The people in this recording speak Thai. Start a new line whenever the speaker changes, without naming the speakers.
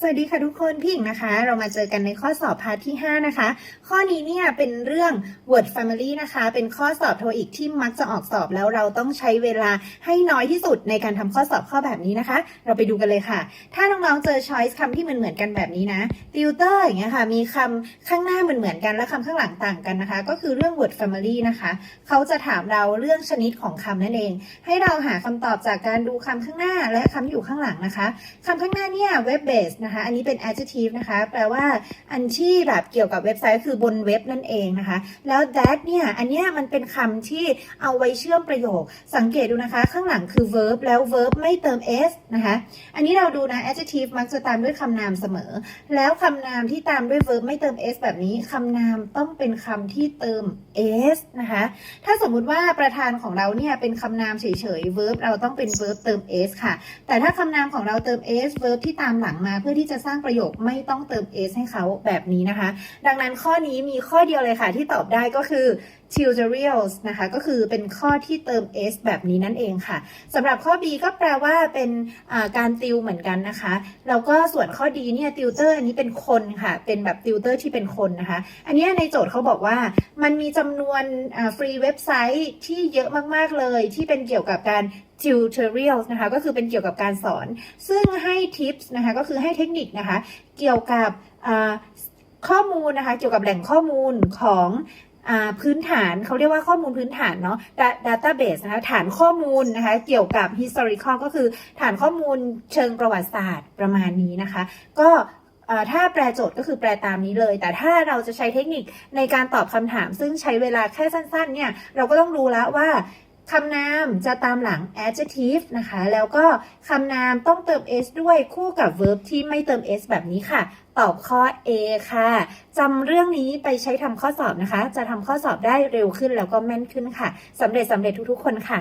สวัสดีค่ะทุกคนพี่หญิงนะคะ เรามาเจอกันในข้อสอบพาร์ทที่ 5 นะคะ ข้อนี้เนี่ยเป็นเรื่อง word family นะคะ เป็นข้อสอบโทอีกที่มักจะออกสอบแล้วเราต้องใช้เวลาให้น้อยที่สุดในการทำข้อสอบข้อแบบนี้นะคะ เราไปดูกันเลยค่ะ ถ้าน้องๆเจอ choice คำที่เหมือนเหมือนๆกันแบบนี้นะ tutor อย่างเงี้ยค่ะ มีคำข้างหน้าเหมือนเหมือนๆกันและคำข้างหลังต่างกันนะคะ ก็คือเรื่อง word family นะคะเขาจะถามเราเรื่องชนิดของคำนั่นเอง ให้เราหาคำตอบจากการดูคำข้างหน้าและคำที่อยู่ข้างหลังนะคะคำข้างหน้าเนี่ย web based นะคะ อันนี้เป็น adjective นะคะ แปลว่าอันที่แบบเกี่ยวกับเว็บไซต์คือบนเว็บนั่นเองนะคะ แล้ว that เนี่ย อันเนี้ยมันเป็นคำที่เอาไว้เชื่อมประโยค สังเกตดูนะคะ ข้างหลังคือ verb แล้ว verb ไม่เติม s นะคะ อันนี้เราดูนะ adjective มักจะตามด้วยคำนามเสมอ แล้วคำนามที่ตามด้วย verb ไม่เติม s แบบนี้คำนามต้องเป็นคำที่เติม s นะคะ ถ้าสมมุติว่าประธานของเราเนี่ยเป็นคำนามเฉยๆ verb เราต้องเป็น verb เติม s ค่ะ แต่ถ้าคำนามของเราเติม s verb ที่ตามหลังมาเพื่อที่จะสร้างประโยคไม่ต้องเติม s ให้เขาแบบนี้นะคะ ดังนั้นข้อนี้มีข้อเดียวเลยค่ะที่ตอบได้ก็คือ tutorials นะคะ ก็คือเป็นข้อที่เติม s แบบนี้นั่นเองค่ะสำหรับข้อ b ก็แปลว่าเป็นาการติวเหมือนกันนะคะแล้วก็ส่วนข้อ d เนี่ย tutor อันนี้เป็นคนค่ะ เป็นแบบ tutor ที่เป็นคนนะคะ อันนี้ในโจทย์เขาบอกว่ามันมีจำนวนฟรีเว็บไซต์ที่เยอะมาก ๆ เลยที่เป็นเกี่ยวกับการ tutorials นะคะก็คือเป็นเกี่ยวกับการสอน ซึ่งให้ tips นะคะก็คือให้เทคนิคนะคะเกี่ยวกับข้อมูลนะคะเกี่ยวกับแหล่งข้อมูลของอพื้นฐานเขาเรียกว่าข้อมูลพื้นฐานเนาะ database นะคะฐานข้อมูลนะคะเกี่ยวกับ historical ก็คือฐานข้อมูลเชิงประวัติศาสตร์ประมาณนี้นะคะ ก็ถ้าแปลโจทย์ก็คือแปลตามนี้เลย แต่ถ้าเราจะใช้เทคนิคในการตอบคำถาม ซึ่งใช้เวลาแค่สั้นๆเนี่ยเราก็ต้องรู้แล้วว่า คำนามจะตามหลัง adjective นะคะ แล้วก็คำนามต้องเติม s ด้วยคู่กับ verb ที่ไม่เติม s แบบนี้ค่ะ ตอบข้อ A ค่ะจำเรื่องนี้ไปใช้ทำข้อสอบนะคะ จะทำข้อสอบได้เร็วขึ้นแล้วก็แม่นขึ้นค่ะสำเร็จสำเร็จทุกๆ คนค่ะ